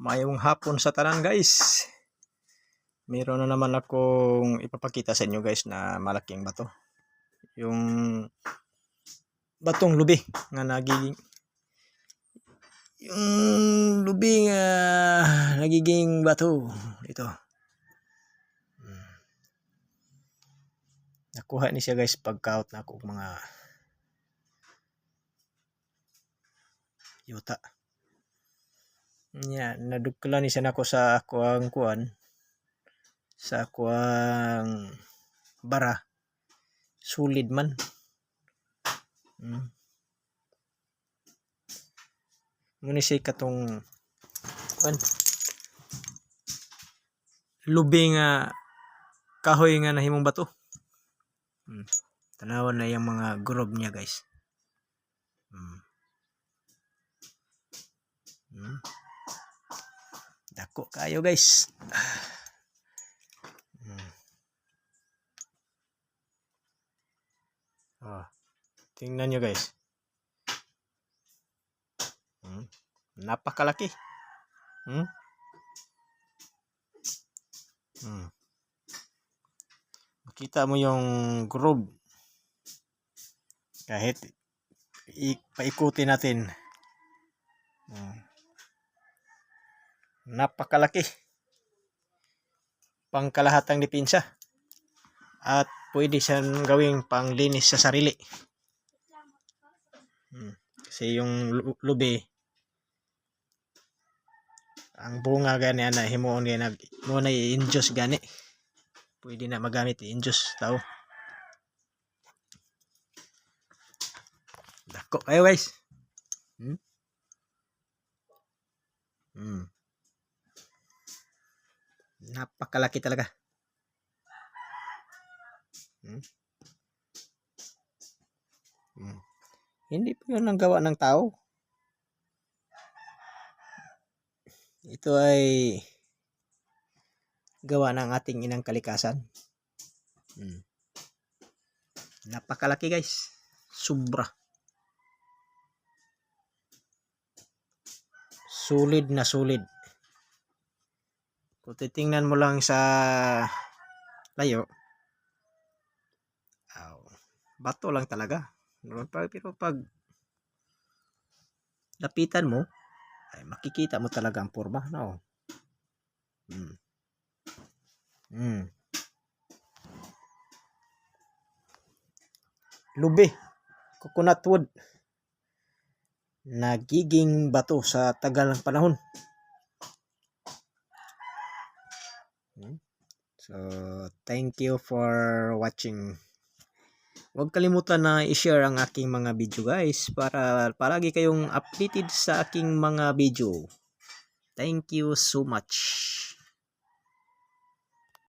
Mayong hapon sa tanan guys. Meron na naman akong ipapakita sa inyo guys na malaking bato. Yung batong lubi nga nagiging yung lubi nga nagiging bato ito. Hmm. Nakuha ni siya guys pagkaot na ako mga yuta. Nya, nadugkala ni siya nako sa akuang kuan sa akuang bara. Sulid man. Mm. Muna siya katong kuan lubi nga kahoy nga nahimong bato. Mm. Tanawan na yung mga grob niya guys. Mm. Mm. Dako kayo guys. Mm. Ah, tingnan nyo guys. Hmm? Napakalaki. Hmm? Hmm. Makita mo yung groove. Kahit i- paikutin natin. Hmm. Napakalaki. Pangkalahatang depensa. At pwede siyang gawing panglinis sa sarili. Hmm. Kasi yung lu- lubi, ang bunga gani ana himuon gani nag na i-injust gani. Pwede na magamit i-injust tao. Dako kayo guys. Hmm? Hmm. Napakalaki talaga. Hmm? Hmm. Hindi po yun ang gawa ng tao. Ito ay gawa ng ating inang kalikasan. Hmm. Napakalaki guys. Sobra. Solid na solid. Kung titingnan mo lang sa layo, aw, bato lang talaga. Pero pag lapitan mo, ay makikita mo talaga ang forma. No? Hmm. Hmm. Lubi. Coconut wood. Nagiging bato sa tagal ng panahon. Hmm. So, thank you for watching. Huwag kalimutan na i-share ang aking mga video guys para palagi kayong updated sa aking mga video. Thank you so much.